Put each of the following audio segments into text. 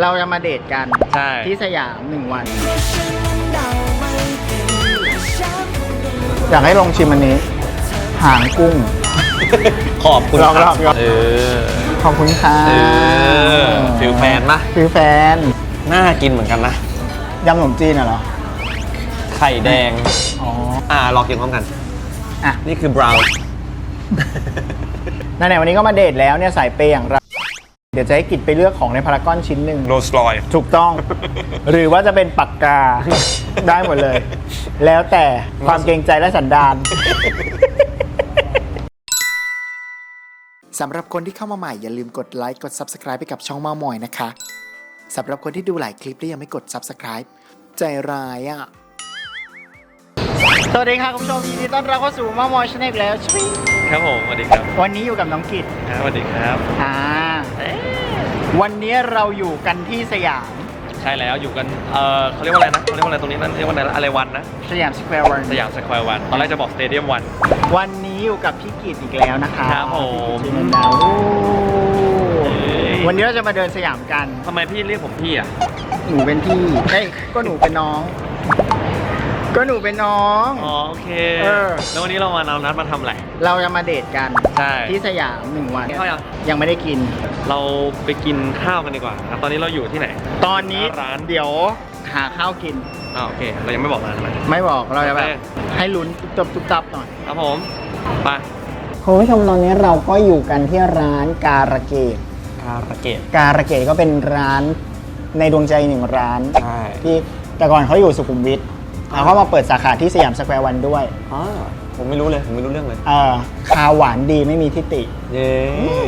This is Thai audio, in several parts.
เราจะมาเดทกันใช่ ที่สยามหนึ่งวัน อยากให้ลองชิมอันนี้ หางกุ้ง ขอบคุณลองครับลองเออ ขอบคุณค่ะเออฟิลแฟนปะ ฟิลแฟนน่ากินเหมือนกันนะ ยำขนมจีนน่ะเหรอ ไข่แดง อ๋อ อ่าลองกินพร้อมกัน อะ นี่คือบราวน์ไหนๆวันนี้ก็มาเดทแล้วเนี่ยสายเปย์อย่างเรา เดี๋ยวจะให้กิจไปเลือกของในพารากอนชิ้นหนึ่งโรสลอยถูกต้อง หรือว่าจะเป็นปากกา ได้หมดเลย แล้วแต่ความเกรงใจและสันดานสำหรับคนที่เข้ามาใหม่อย่าลืมกดไลค์กด Subscribe ไปกับช่องเมามอยนะคะสำหรับคนที่ดูหลายคลิปแล้วยังไม่กด Subscribe ใจร้ายอะ สวัสดีค่ะคุณผู้ชมยินดีต้อนรับเข้าสู่เมามอยชาแนลอีกแล้วชิครับผมสวัสดีครับวันนี้อยู่กับน้องกิจสวัสดีครับอ่า วันนี้เราอยู่กันที่สยาม ใช่แล้วอยู่กัน เออเขาเรียกว่าอะไรนะเขาเรียกว่าอะไรตรงนี้นั่นเรียกว่าอะไรอะไรวันนะ สยามสแควร์วันสยามสแควร์วัน ตอนแรกจะบอกสเตเดียมวัน วันนี้อยู่กับพี่กิตอีกแล้วนะคะครับผม พี่กิตจินันดาโอ้เอ้ยวันนี้เราจะมาเดินสยามกัน ทำไมพี่เรียกผมพี่อะ หนูเป็นพี่เอ้ยก็หนูเป็นน้อง ก็หนูเป็นน้อง อ๋อโอเค เออ แล้ววันนี้เรามาเรานัดมาทำอะไร เราจะมาเดทกันใช่ ที่สยามหนึ่งวันข้าวยัง ยังไม่ได้กิน เราไปกินข้าวกันดีกว่าครับตอนนี้เราอยู่ที่ไหน ตอนนี้ร้าน เดี๋ยวหาข้าวกินอ่าโอเค เรายังไม่บอกร้านใช่ไหมไม่บอกเราจะแบบ โอเค ให้ลุ้นตุ๊บตุ๊บตับหน่อย ครับผม ไปคุณผู้ชมตอนนี้เราก็อยู่กันที่ร้านการะเกดคาราเกะการะเกดก็เป็นร้านในดวงใจหนึ่งร้าน ใช่ที่แต่ก่อนเขาอยู่สุขุมวิทแล้วเขามาเปิดสาขาที่สยามสแควร์วันด้วย อ๋อ ผมไม่รู้เลย ผมไม่รู้เรื่องเลย เออคาวหวานดีไม่มีทิติเย้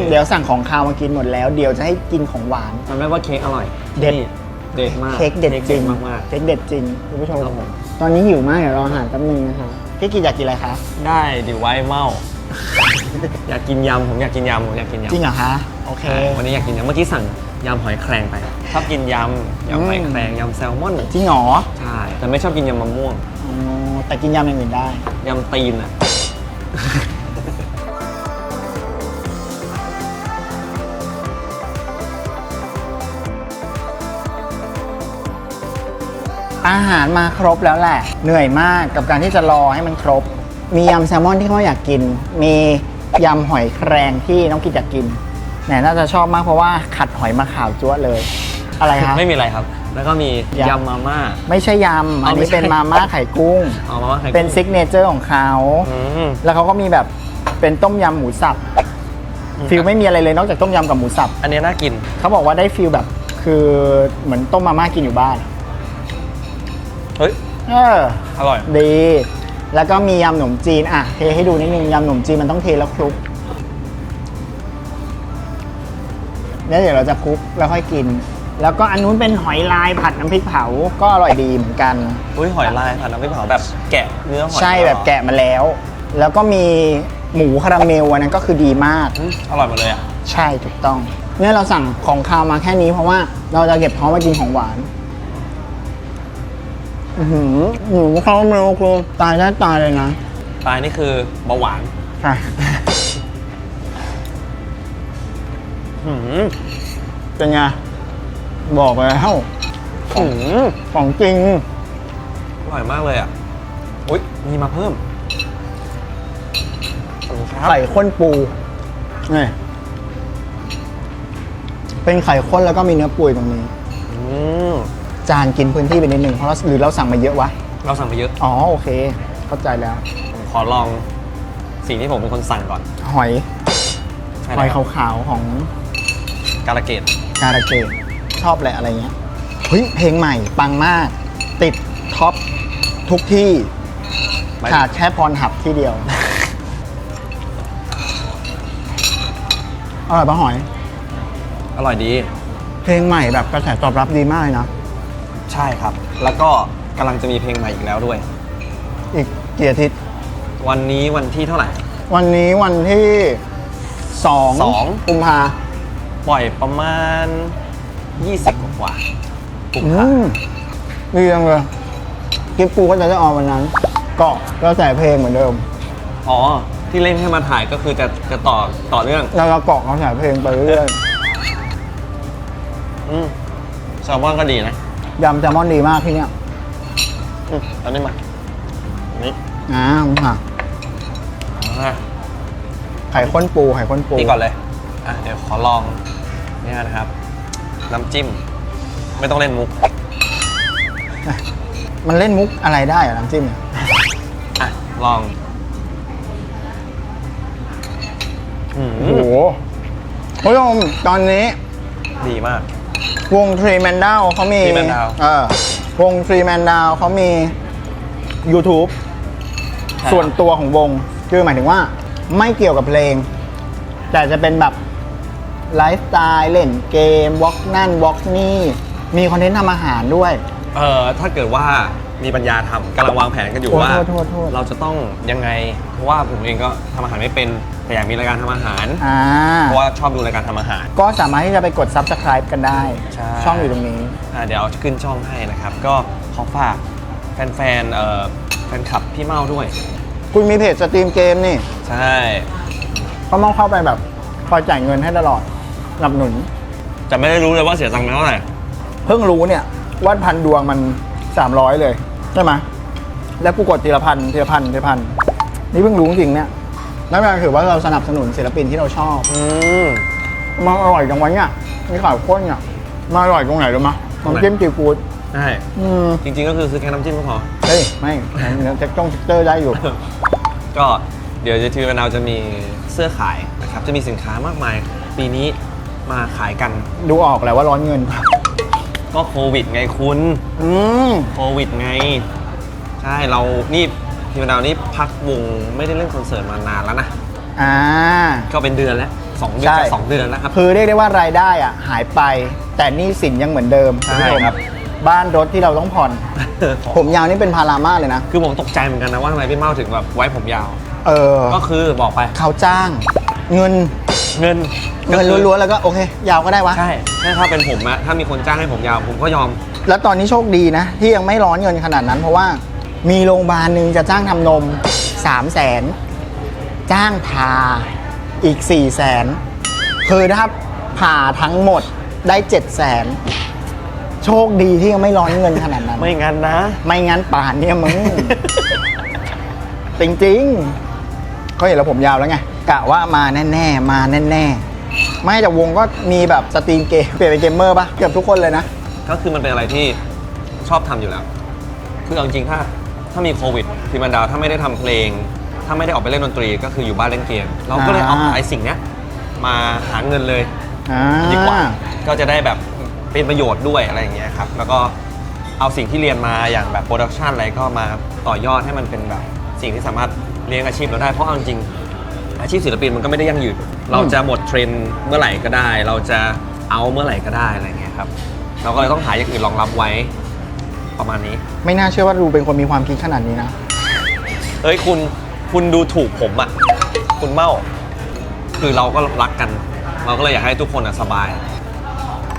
เดี๋ยวสั่งของคาวมากินหมดแล้ว เดี๋ยวจะให้กินของหวาน จำได้ว่าเค้กอร่อยเด็ด นี่เด็ดมากเค้กเด็ดจริงมากมาก เค้กเด็ดจริงคุณผู้ชมครับผม ตอนนี้หิวมากเดี๋ยวรออาหารแป๊บนึงนะคะพี่กินอยากกินอะไรคะๆได้ดิไว้เมาอยากกินยำผมอยากกินยำผมอยากกินยำจริงเหรอคะโอเค ใช่วันนี้อยากกินยำเมื่อกี้สั่งยำหอยแครงไปชอบกินยำยำหอยแครงยำแซลมอนจริงเหรอใช่แต่ไม่ชอบกินยำมะม่วงอ๋อ แต่กินยำอย่างอื่นได้ ยำตีนอะ อาหารมาครบแล้วแหละ เหนื่อยมากกับการที่จะรอให้มันครบ มียำแซลมอนที่เขาอยากกิน มียำหอยแครงที่น้องกิจอยากกินแหนน่าจะชอบมากเพราะว่าขัดหอยมาขาวจั๊วะเลย อะไรคะไม่มีอะไรครับ แล้วก็มียำยำมาม่า ไม่ใช่ยำ อันเอาไม่นี้ใช่เป็นมาม่าไข่กุ้งเอามาม่าไข่กุ้ง เป็นซิกเนเจอร์ของเขา อืม แล้วเขาก็มีแบบเป็นต้มยำหมูสับอืม ฟิลไม่มีอะไรเลยนอกจากต้มยำกับหมูสับอันนี้น่ากิน เขาบอกว่าได้ฟิลแบบ คือเหมือนต้มมาม่ากินอยู่บ้านเฮ้ย เอออร่อย ดี แล้วก็มียำหนมจีนอะเทให้ดูนิดนึงยำหนมจีนมันต้องเทแล้วคลุกแล้วเดี๋ยวเราจะคลุกแล้วค่อยกิน แล้วก็อันนู้นเป็นหอยลายผัดน้ำพริกเผาก็อร่อยดีเหมือนกัน อุ้ยหอยลายผัดน้ำพริกเผาแบบแกะเนื้อหอยใช่แบบแกะมาแล้ว แล้วก็มีหมูคาราเมลอันนั้นก็คือดีมาก อืมอร่อยหมดเลยอะใช่ถูกต้อง เนี่ยเราสั่งของคาวมาแค่นี้เพราะว่าเราจะเก็บท้องมากินของหวานอือหือหมูคาราเมลคือตายได้ตายเลยนะปลายนี่คือเบาหวานใช่หืมเป็นไง บอกแล้วหืมของจริง อร่อยมากเลยอะอุ้ยมีมาเพิ่มขอบคุณครับ ไข่ข้นปูนี่เป็นไข่ข้นแล้วก็มีเนื้อปุยตรงนี้ อืมจานกินพื้นที่ไปนิดนึงเพราะเราหรือเราสั่งมาเยอะวะ เราสั่งไปเยอะ อ๋อโอเค เข้าใจแล้ว ผมขอลองสิ่งที่ผมเป็นคนสั่งก่อนหอย ใช่หอยแล้วขาวๆของการะเกดการะเกด ชอบแหละอะไรเงี้ยเฮ้ยเพลงใหม่ปังมาก ติดท็อปทุกที่ไม่ ขาดแค่พรหับที่เดียว อร่อยปะหอย อร่อยดี เพลงใหม่แบบกระแสตอบรับดีมากเลยนะ ใช่ครับ แล้วก็กำลังจะมีเพลงใหม่อีกแล้วด้วย อีกกี่อาทิตย์ วันนี้วันที่เท่าไหร่ วันนี้วันที่สองสอง กุมภาปล่อยประมาณ 20 กว่ากว่าๆกุมอืภามดีจังเลยกิฟปูก็จะได้ออนวันนั้น ก็กระแสเพลงเหมือนเดิม อ๋อ ที่เล่นให้มาถ่ายก็คือจะจะต่อต่อเนื่องเราจะเกาะกระแสเพลงไปเรื่อยอืมแซลมอนก็ดีนะยำแซลมอนดีมากที่เนี่ยอืมอันนี้มาอันนี้อ่าค่ะอะไข่ข้นปูไข่ข้นปู นี่ก่อนเลย อะ เดี๋ยวขอลองนี่นะครับ น้ำจิ้ม ไม่ต้องเล่นมุก มันเล่นมุกอะไรได้อะน้ำจิ้มเนี่ยอะ ลองอืมโอ้โหคุณผู้ชมตอนนี้ ดีมาก วงทรีแมนดาวเขามี Three Man Down เออวงทรีแมนดาวเขามี YouTube ครับส่วนตัวของวง คือหมายถึงว่าไม่เกี่ยวกับเพลง แต่จะเป็นแบบ ไลฟ์สไตล์เล่นเกมวอล์กนั่นวอล์กนี่มีคอนเทนต์ทำอาหารด้วย เอ่อถ้าเกิดว่ามีปัญญาทำกำลังวางแผนกันอยู่โทษว่า โทษโทษโทษ เราจะต้องยังไง เพราะว่าผมเองก็ทำอาหารไม่เป็นแต่อยากมีรายการทำอาหาร อ่า เพราะว่าชอบดูรายการทำอาหาร ก็สามารถที่จะไปกด Subscribe กันได้ ใช่ ช่องอยู่ตรงนี้ อ่าเดี๋ยวเอาขึ้นช่องให้นะครับ ก็ขอฝากแฟนๆเอ่อแฟนคลับพี่เมาด้วย คุณมีเพจสตรีมเกมนี่ ใช่ ก็มองเข้าไปแบบคอยจ่ายเงินให้ตลอดส นับสนุน จะไม่ได้รู้เลยว่าเสียตังค์ไปเท่าไหร่ เพิ่งรู้เนี่ยว่าพันดวงมัน 300 เลย ใช่ไหมแล้วกูกดทีละพันทีละพันทีละพันนี่เพิ่งรู้จริงๆเนี่ยนั่นแปลถือว่าเราสนับสนุนศิลปินที่เราชอบอืมมันอร่อยจังวะเนี่ยมีข่าวข้นเนี่ยมาอร่อยตรงไหนรู้มะตรงไหนน้ำจิ้มซีฟู้ดใช่อืมจริงๆก็คือซื้อแค่น้ำจิ้มก็พอ เฮ้ยไม่เนื้อเท็กจ้องเท็กเตอร์ได้อยู่ ก็เดี๋ยวจะทีวันเราจะมีเสื้อขายนะครับ จะมีสินค้ามากมาย ปีนี้ มาขายกัน ดูออกแหละว่าร้อนเงินก็โควิดไงคุณอืมโควิดไง ใช่เรานี่ทีวันเรานี่พักวงไม่ได้เล่นคอนเสิร์ตมานานแล้วนะอ่า ก็เป็นเดือนแล้วสองเดือนใช่จะสองเดือนแล้วครับ คือเรียกได้ว่ารายได้อะหายไป แต่หนี้สินยังเหมือนเดิมใช่ณผู้ชมครับ บ้านรถที่เราต้องผ่อน ผมยาวนี่เป็นพารามากเลยนะ คือผมตกใจเหมือนกันนะว่าทำไมพี่เมาถึงแบบไว้ผมยาว เออก็คือบอกไป เขาจ้าง เงิน เงินเงินล้วนๆแล้วก็โอเค ยาวก็ได้วะๆใช่ถ้าเป็นผมอะถ้ามีคนจ้างให้ผมยาวผมก็ยอม แล้วตอนนี้โชคดีนะ ที่ยังไม่ร้อนเงินขนาดนั้น เพราะว่ามีโรงพยาบาลหนึ่งจะจ้างทำนม3 0 0แสนจ้างผ่าอีก4 0 0แสนคือถ้าผ่าทั้งหมดได้ 7 0 0แสนโชคดีที่ยังไม่ร้อนเงินขนาดนั้น ไม่งั้นนะ ไม่งั้นป่านเนี่ยมึง จริงๆเขาเห็นแล้วผมยาวแล้วไง กะว่ามาแน่ๆ มาแน่ๆ ไม่แต่วงก็มีแบบสตรีมเกมเปลี่ยนเป็นเกมเมอร์ปะเกือบทุกคนเลยนะ ก็คือมันเป็นอะไรที่ชอบทำอยู่แล้ว คือเอาจริงๆถ้าถ้ามีโควิดทีมันดาวถ้าไม่ได้ทำเพลง ถ้าไม่ได้ออกไปเล่นดนตรีก็คืออยู่บ้านเล่นเกม เราก็เลยเอาอ่า ไอ้สิ่งเนี้ยมาหาเงินเลย อ่า ดีกว่าก็จะได้แบบเป็นประโยชน์ด้วยอะไรอย่างเงี้ยครับ แล้วก็เอาสิ่งที่เรียนมาอย่างแบบโปรดักชันอะไรก็มาต่อยอดให้มันเป็นแบบสิ่งที่สามารถเลี้ยงอาชีพเราได้ เพราะเอาจริงๆ อาชีพศิลปินมันก็ไม่ได้ยั่งยืน เราจะหมดเทรนด์เมื่อไหร่ก็ได้ เราจะเอาเมื่อไหร่ก็ได้อะไรเงี้ยครับ เราก็เลยต้องหาอย่างอื่นรองรับไว้ประมาณนี้ ไม่น่าเชื่อว่าดูเป็นคนมีความคิดขนาดนี้นะเฮ้ยคุณคุณดูถูกผมอะคุณเมาคือเราก็รักกัน เราก็เลยอยากให้ทุกคนอะสบาย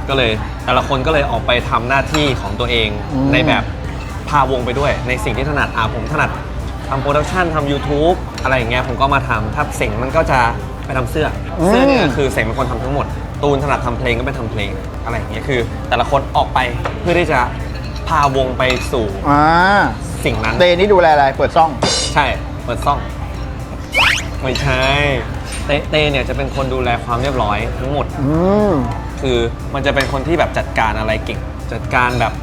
ก็เลยแต่ละคนก็เลยออกไปทำหน้าที่ของตัวเองอืม ในแบบพาวงไปด้วยในสิ่งที่ถนัดอะผมถนัด ทำโปรดักชันทำ YouTube อะไรอย่างเงี้ยผมก็มาทำถ้าเสงมันก็จะไปทำเสื้ออเสื้อเนี่ยคือเสงเป็นคนทำทั้งหมด ตูนถนัดทำเพลงก็ไปทำเพลงอะไรอย่างเงี้ยคือ แต่ละคนออกไปเพื่อที่จะพาวงไปสู่อ่าสิ่งนั้น เตนี่ดูแลอะไรเปิดซ่อง ใช่ เปิดซ่อง ไม่ใช่ เตเตเนี่ยจะเป็นคนดูแลความเรียบร้อยทั้งหมด อืม คือมันจะเป็นคนที่แบบจัดการอะไรเก่ง จัดการแบบ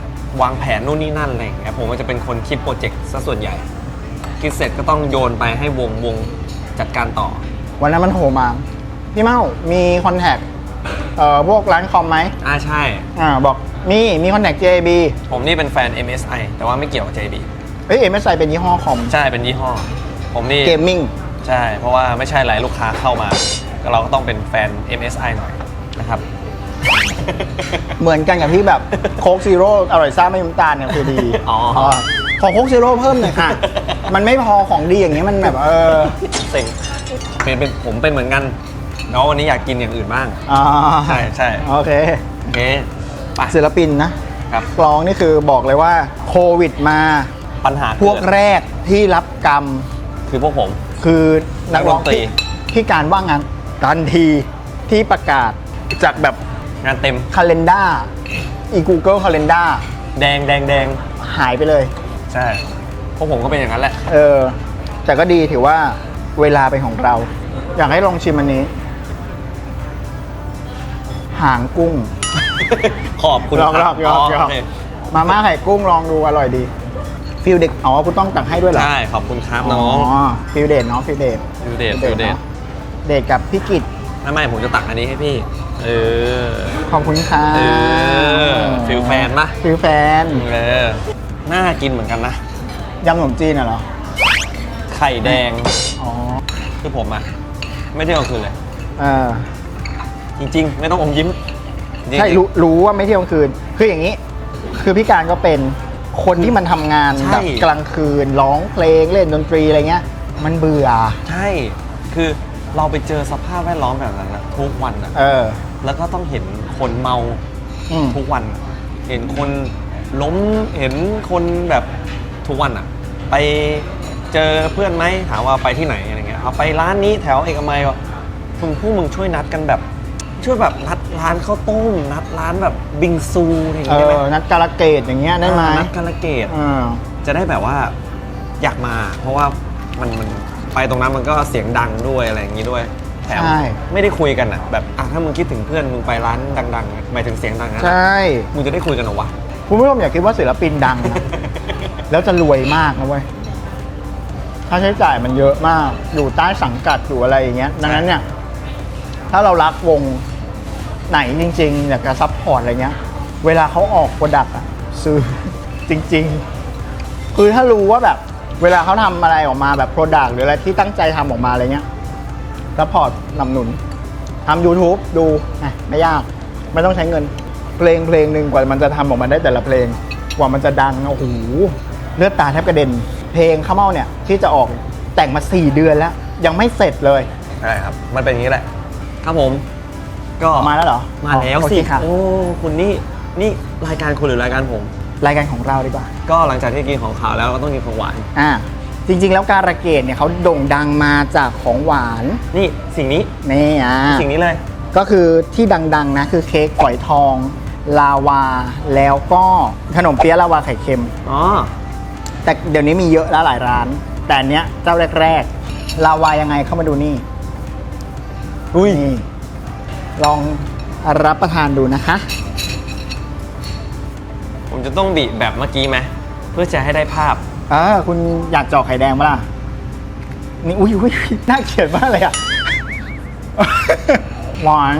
วางแผนนู่นนี่นั่นอะไรอย่างเงี้ยผมก็จะเป็นคนคิดโปรเจกต์ซะส่วนใหญ่ คิดเสร็จก็ต้องโยนไปให้วงวงจัดการต่อ วันนั้นมันโทรมา พี่เมามีคอนแทคเอ่อพวกร้านคอมไหมอ่าใช่ อ่าบอกมีมีคอนแทค JB ผมนี่เป็นแฟน MSI แต่ว่าไม่เกี่ยวกับ JB เอ้ย MSI เป็นยี่ห้อคอมใช่เป็นยี่ห้อ ผมนี่ เกมมิ่งใช่ เพราะว่าไม่ใช่หลายลูกค้าเข้ามา ก็เราก็ต้องเป็นแฟน MSI หน่อยนะครับ เหมือนกันกับที่แบบโค้กซีโร่อร่อยซ่าไม่น้ำตาลเนี่ยคือดีอ๋อ ขอโค้กซีโร่เพิ่มหน่อยค่ะ มันไม่พอของดีอย่างเงี้ยมันแบบเออเซ็งเป็นเป็นผมเป็นเหมือนกันเนาะวันนี้อยากกินอย่างอื่นบ้างอ่าใช่ใช่โอเคโอเคไปศิลปินนะครับกลองนี่คือบอกเลยว่าโควิดมาปัญหาพวกแรกที่รับกรรม คือพวกผม คือนักร้องนักดนตรีที่ที่การว่างงานทันทีที่ประกาศจากแบบงานเต็มคาล endar อี Google Calendar แดงแดงแดงหายไปเลย ใช่พวกผมก็เป็นอย่างนั้นแหละ เออ แต่ก็ดีถือว่าเวลาเป็นของเรา อยากให้ลองชิมอันนี้ หางกุ้ง ขอบคุณลองคลรัอบงลองลองโเคมาม่าไข่กุ้งลองดูอร่อยดี ฟิลเด็กอ๋อคุณต้องตักให้ด้วยเหรอใช่ขอบคุณครับน้องฟิลเดทเนาะฟิลเดทฟิลเดทฟิลเดทเดทกับพี่กิตไม่ไม่ผมจะตักอันนี้ให้พี่ เออ ขอบคุณค่ะเออฟิลแฟนปะฟิลแฟน เออ น่ากินเหมือนกันนะ ยำขนมจีนน่ะเหรอ ไข่แดงอ๋อ คือผมอะไม่ได้เอาคืนเลย เออ จริง ๆ ไม่ต้องอมยิ้มจงๆ ใช่รู้รู้ว่าไม่เที่ยวกลางคืน คืออย่างนี้ คือพี่การก็เป็นคนที่มันทำงานใช่ แบบกลางคืนร้องเพลงเล่นดนตรีอะไรเงี้ย มันเบื่อ ใช่ คือเราไปเจอสภาพแวดล้อมแบบนั้นนะทุกวันอะเออ แล้วก็ต้องเห็นคนเมาอืม ทุกวัน เห็นคน ล้มเห็นคนแบบทุกวันอะไปเจอเพื่อนไหมถามว่าไปที่ไหนอะไรเงี้ยเอาไปร้านนี้แถวเอกมัยว่ะมึงพวกมึงช่วยนัดกันแบบ ช่วยแบบนัดร้านข้าวต้มนัดร้านแบบบิงซูอะไรอย่างเอเงี้ยได้อไหมนัดการะเกดอย่างเงี้ยได้ไหมนัดกาลเกตเออจะได้แบบว่าอยากมา เพราะว่ามันมันไปตรงนั้นมันก็เสียงดังด้วยอะไรอย่างนี้ด้วยแถมใช่ไม่ได้คุยกันอะแบบอะถ้ามึงคิดถึงเพื่อนมึงไปร้านดังๆหมายถึงเสียงดังนะใช่มึงจะได้คุยกันเหรอวะ คุณผู้ชมอย่าคิดว่าศิลปินดังนะแล้วจะรวยมากนะเว้ยค่าใช้จ่ายมันเยอะมาก อยู่ใต้สังกัดอยู่อะไรอย่างเงี้ย ดังนั้นเนี่ย ถ้าเรารักวงไหนจริง ๆ อยากจะซัพพอร์ตอะไรเงี้ย เวลาเขาออกโปรดักต์อะซื้อ จริง ๆ คือถ้ารู้ว่าแบบ เวลาเขาทำอะไรออกมาแบบโปรดักต์หรืออะไรที่ตั้งใจทำออกมาอะไรเงี้ยซัพพอร์ตนำหนุนทำ YouTube ดูอะไม่ยาก ไม่ต้องใช้เงิน เพลงเพลงหนึ่งกว่ามันจะทำออกมาได้แต่ละเพลง กว่ามันจะดังโอ้โหเลือดตาแทบกระเด็น เพลงข้าวเม่าเนี่ยที่จะออกแต่งมา 4 เดือนแล้ว ยังไม่เสร็จเลยใช่ครับ มันเป็นอย่างนี้แหละ ครับผม ก็ออกมาแล้วเหรอ มาแล้วโอเคสิค่ะโอ้คุณนี่นี่รายการคุณหรือรายการผม รายการของเราดีกว่า ก็หลังจากที่กินของขาวแล้วก็ต้องกินของหวานอ่าจริง ๆ แล้วการะเกดเนี่ยเขาโด่งดังมาจากของหวาน นี่สิ่งนี้นี่อ่าสิ่งนี้เลย ก็คือที่ดังๆนะคือเค้กฝอยทอง ลาวาแล้วก็ขนมเปี๊ยะลาวาไข่เค็ม อ๋อ แต่เดี๋ยวนี้มีเยอะแล้วหลายร้าน แต่อันเนี้ยเจ้าแรกๆลาวายังไงเข้ามาดูนี่อุ้ยนี่ลองรับประทานดูนะคะ ผมจะต้องบีบแบบเมื่อกี้ไหมเพื่อจะให้ได้ภาพ เออคุณอยากเจาะไข่แดงปะล่ะ นี่อุ้ยอุ้ยน่าเกลียดมากเลยอะ หวาน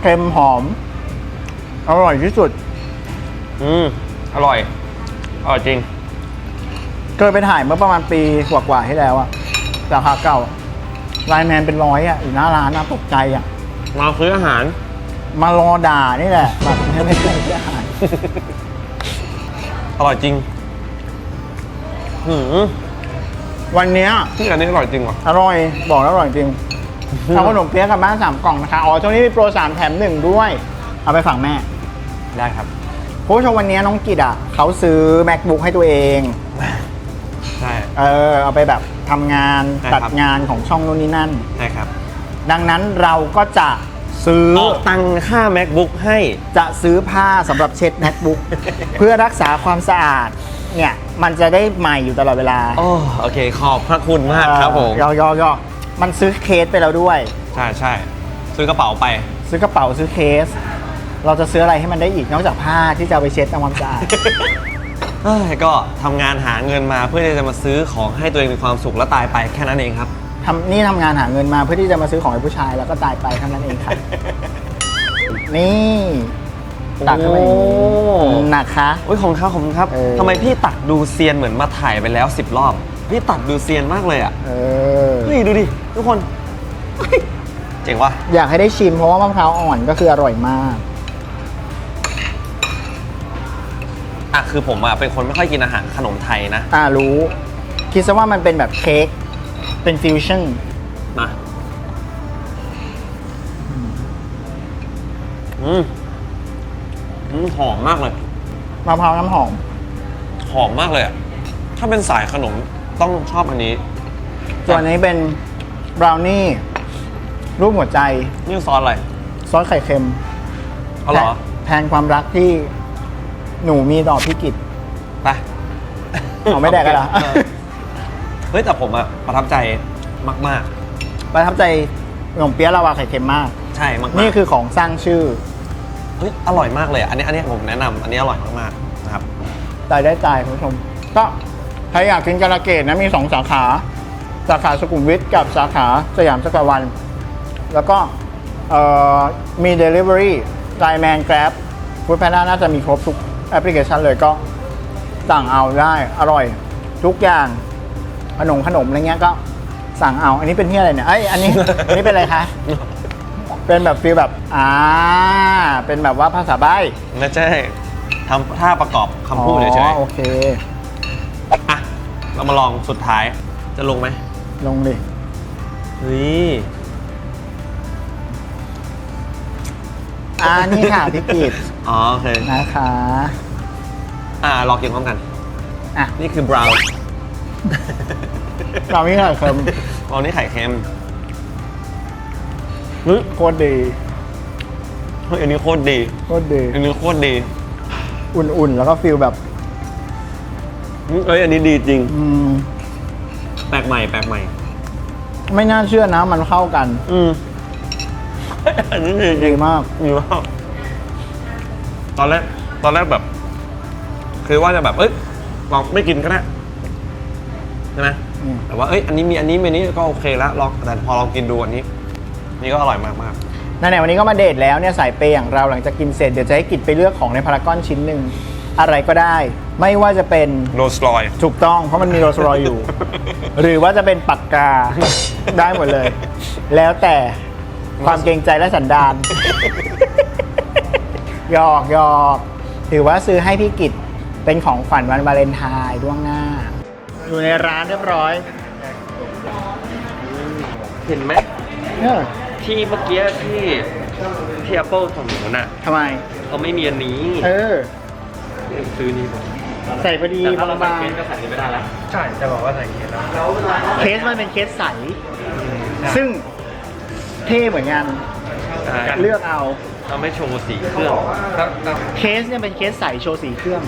เค็มหอม อร่อยที่สุด อืมอร่อยอร่อยจริง เคยไปถ่ายเมื่อประมาณปีกว่าๆที่แล้วอะราคาเก่าไลน์แมนเป็นร้อยอะอยู่หน้าร้านนะตกใจอะมาซื้ออาหาร มารอด่านี่แหละแบบไม่ไม่ไม่ได้อาหารอร่อยจริงหืมวันเนี้ยที่อันนี้อร่อยจริงว่ะอร่อยบอกแล้วอร่อยจริงเอาขนมเปี๊ยะกลับบ้านสามกล่องนะคะอ๋อช่วงนี้มีโปรสามแถมหนึ่งด้วย เอาไปฝากแม่ ได้ครับคุณผู้ชมวันนี้น้องกิดอะเขาซื้อ macbook ให้ตัวเอง ใช่ เออเอาไปแบบทำงานใช่ครับ ตัดงานของช่องนู้นนี่นั่น ใช่ครับดังนั้นเราก็จะซื้อออกตังค่า macbook ให้ จะซื้อผ้าสำหรับเช็ด macbook เพื่อรักษาความสะอาดเนี่ยมันจะได้ใหม่อยู่ตลอดเวลาโอ้โอเค ขอบพระคุณมากครับผมยอยอยอมันซื้อเคสไปแล้วด้วย ใช่ใช่ซื้อกระเป๋าไป ซื้อกระเป๋าซื้อเคส เราจะซื้ออะไรให้มันได้อีกนอกจากผ้าที่จะเอาไปเช็ดทำความสะอาด เอ้ยก็ทำงานหาเงินมาเพื่อที่จะมาซื้อของให้ตัวเองมีความสุขแล้วตายไปแค่นั้นเองครับ ทำนี่ทำงานหาเงินมาเพื่อที่จะมาซื้อของให้ผู้ชายแล้วก็ตายไปเท่านั้นเองครับนี่ตักเข้าไปอย่างนี้นะคะ โอ้ยของครับของครับเออ ทำไมพี่ตักดูเซียนเหมือนมาถ่ายไปแล้ว 10 รอบ พี่ตักดูเซียนมากเลยอะเออ เฮ้ยดูดิทุกคนเฮ้ยเจ๋งว่ะอยากให้ได้ชิมเพราะว่ามะพร้าวอ่อนก็คืออร่อยมาก คือผมอะเป็นคนไม่ค่อยกินอาหารขนมไทยนะอ่ารู้ คิดซะว่ามันเป็นแบบเค้กเป็นฟิวชั่นมาอืมอืมหอมมากเลย มะพร้าวน้ำหอม หอมมากเลยอะ ถ้าเป็นสายขนมต้องชอบอันนี้ ส่วนอันนี้เป็นบราวนี่รูปหัวใจ นี่ซอสอะไร ซอสไข่เค็ม เอาเหรอ แทนความรักที่ หนูมีต่อพี่กิตไปเอาไม่แดกกันเหรอเฮ้ยแต่ผมอะประทับใจมาก ประทับใจขนมเปี๊ยะลาวาไข่เค็มมาก ๆ ใช่มากๆนี่คือของสร้างชื่อ เฮ้ยอร่อยมากเลยอะอันนี้อันนี้ผมแนะนำอันนี้อร่อยมากๆนะครับ ตายได้ตายคุณผู้ชม ก็ใครอยากกินกาลาเกตนะมีสองสาขา สาขาสุขุมวิทกับสาขาสยามสแควร์วัน แล้วก็เอ่อมี Delivery ไลแมนแกร็บฟู้ดแพนด้าน่าจะมีครบทุก แอปพลิเคชันเลยก็สั่งเอาได้อร่อย ทุกอย่างขนมขนมอะไรเงี้ยก็สั่งเอา อันนี้เป็นที่อะไรเนี่ยไอยอันนี้ อันนี้เป็นอะไรคะเป็นแบบฟีลแบบอ่าเป็นแบบว่าภาษาใบ้ไม่ใช่ทำท่าประกอบคำพูดเฉอ๋ยอโอเคๆอะ เรามาลองสุดท้ายจะลงไหมลงดิ เฮ้ย อ่านี่ค่ะพี่กิตอ๋อโอเค นะคะ อ่าลองกินพร้อมกัน อะ นี่คือบราวน์ เราไม่เคยเค็มบราวน์นี่ไข่เค็มเฮ้ยโคตรดีเฮ้ยอันนี้โคตรดี โคตรดี อันนี้โคตรดีอุ่นๆ แล้วก็ฟีลแบบ เอ้ยอันนี้ดีจริง อืม แปลกใหม่ แปลกใหม่ ไม่น่าเชื่อนะ มันเข้ากัน อืม อันนี้ดีจริดีงมากมีมากตอนแรกตอนแรกแบบ คือว่าจะแบบ เอ้ยลองไม่กินก็ได้ใช่ไหมอืม แต่ว่าเอ้ยอันนี้มีอันนี้มีอันนี้ก็โอเคแล้วลองแต่พอลองกินดูอันนี้ นี่ก็อร่อยมากมากนั่นแหละวันนี้ก็มาเดทแล้วเนี่ยสายเปย์อย่างเราหลังจากกินเสร็จเดี๋ยวจะให้กิจไปเลือกของในพารากอนชิ้นหนึ่งอะไรก็ได้ ไม่ว่าจะเป็นโรสลอย ถูกต้องเพราะมันมีโรลสรอยอยู่ หรือว่าจะเป็นปากกา ได้หมดเลย แล้วแต่ ความเกรงใจและสันดานหยอกหยอกถือว่าซื้อให้พี่กิจเป็นของขวัญวันวาเลนไทน์ล่วงหน้า อยู่ในร้านเรียบร้อย เห็นไหมเออที่เมื่อกี้ที่ที่ Apple ฝั่งนู้นน่ะทำไม เขาไม่มีอันนี้เออ ซื้อนี้ใส่พอดีแต่ถ้าเราใส่บางเคสก็ใส่นี้ไม่ได้แล้วใช่จะบอกว่าใส่เคสแล้วๆเคสมันเป็นเคสใส ซึ่ง เท่เหมือนกัน ใช่เลือกเอา เราไม่โชว์สีเครื่องเคสเนี่ยเป็นเคสใสโชว์สีเครื่อง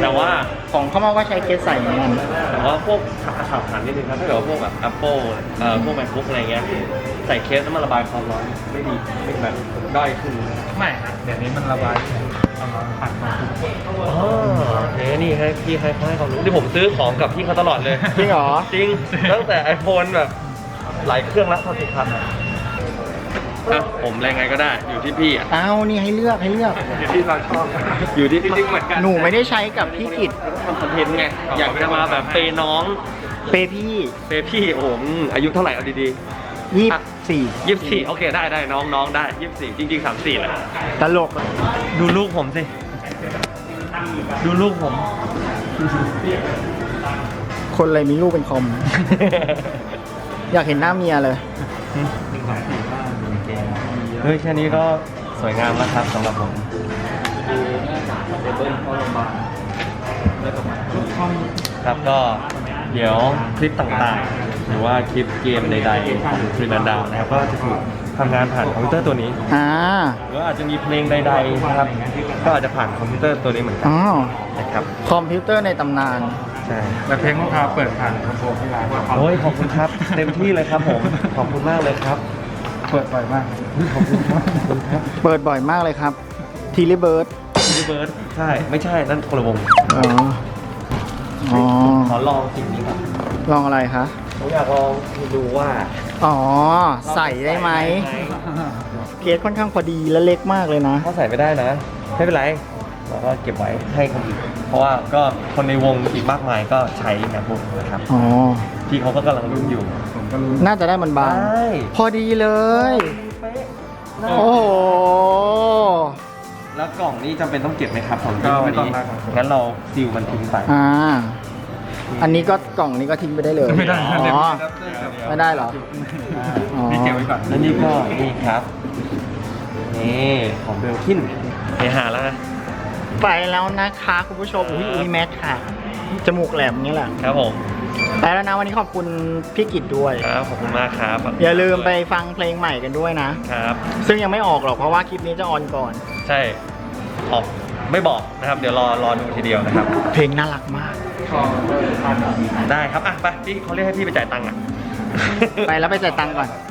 แต่ว่าของข้าวเมาก็ใช้เคสใสเหมือนกันแต่ว่าพวกข่าวสารนิดนึงครับถ้าเกิดว่าพวกแบบ Apple เอ่อพวก MacBook อะไรเงี้ยใส่เคสแล้วมันระบายความร้อนไม่ดีเป็นแบบด้อยขึ้นไม่ครับเดี๋ยวนี้มันระบายความร้อนผ่านมาอ๋อเฮ้นี่ให้พี่ให้เขาให้ความรู้ที่ผมซื้อของกับพี่เขาตลอดเลย จริงเหรอ จริงตั้งแต่ iPhone แบบ หลายเครื่องแล้วเท่าที่ครับอะผมอะไรไงก็ได้อยู่ที่พี่อะอ้าวนี่ให้เลือกให้เลือกที่เราชอบอยู่ที่พี่เหมือนกันหนูไม่ได้ใช้กับพี่กิจทำคอนเทนต์ไงอยากจะมาแบบเปย์น้องเปย์พี่เปย์พี่โอ้โหอืมอายุเท่าไหร่เอาดียี่สี่ๆยี่สิบสี่โอเคได้ได้น้องน้องได้ยี่สิบสี่จริงๆสามสี่แหละตลกดูลูกผมสิดูลูกผม คนอะไรมีลูกเป็นคอม อยากเห็นหน้าเมียเลยเฮ้ยแค่นี้ก็สวยงามแล้วครับสำหรับผมครับก็เดี๋ยวคลิปต่างๆ หรือว่าคลิปเกมใดๆของฟรีแมนดาวนะครับก็จะถูกทำงานผ่านคอมพิวเตอร์ตัวนี้อ่า หรือว่าอาจจะมีเพลงใดๆนะครับก็อาจจะผ่านคอมพิวเตอร์ตัวนี้เหมือนกันอ๋อ นะครับ คอมพิวเตอร์ในตำนาน ใช่ แต่เพลงลูกค้าเปิดผ่านลำโพงที่ร้านโอ้ยขอบคุณครับ เต็มที่เลยครับผมขอบคุณมากเลยครับ เปิดบ่อยมากขอบคุณครับขอบคุณครับเปิดบ่อยมากเลยครับ ทีลิเบิร์ดพี่เบิร์ดใช่ไม่ใช่นั่นคนละวงอ๋ออ๋อขอลองสิ่งนี้ครับลองอะไรคะผมอยากลองดูว่า อ๋อ ใส่ได้ไหมเคสค่อนข้างพอดีและเล็กมากเลยนะถ้าใส่ไม่ได้นะ ไม่เป็นไร เราก็เก็บไว้ให้คนอื่นเพราะว่าก็คนในวงอีกมากมายก็ใช้ MacBook นะครับอ๋อ พี่เขาก็กำลังรุ่นอยู่ผมก็รู้น่าจะได้มันบางได้พอดีเลยโอ้โห แล้วกล่องนี้จำเป็นต้องเก็บไหมครับของก็ที่ไม่วันต้องนี้ได้ของผมงั้นเราซิลมันทิ้งไป อ่า อันนี้ก็กล่องนี้ก็ทิ้งไปได้เลยไม่ได้อ๋เดี๋ยวอนี้ไม่ได้เหรอ อ๋อ นี่เก็บไว้ก่อนแล้วนี่ก็นี่ครับ นี่ของเบลคินไปหาแล้วนะ ไปแล้วนะคะคุณผู้ชม อุ้ยอุ้ยแม็กค่ะ จมูกแหลมอย่างนี้แหละ ครับผมไปแล้วนะวันนี้ขอบคุณพี่กิจด้วย ครับขอบคุณมากครับอย่าลืมไปฟังเพลงใหม่กันด้วยนะ ครับ ซึ่งยังไม่ออกหรอกเพราะว่าคลิปนี้จะออนก่อน ใช่ ออกไม่บอกนะครับ เดี๋ยวรอรอดูทีเดียวนะครับ เพลงน่ารักมาก ได้ครับ อะไปพี่เขาเรียกให้พี่ไปจ่ายตังค์อะ ไปแล้วไปจ่ายตังค์ก่อนค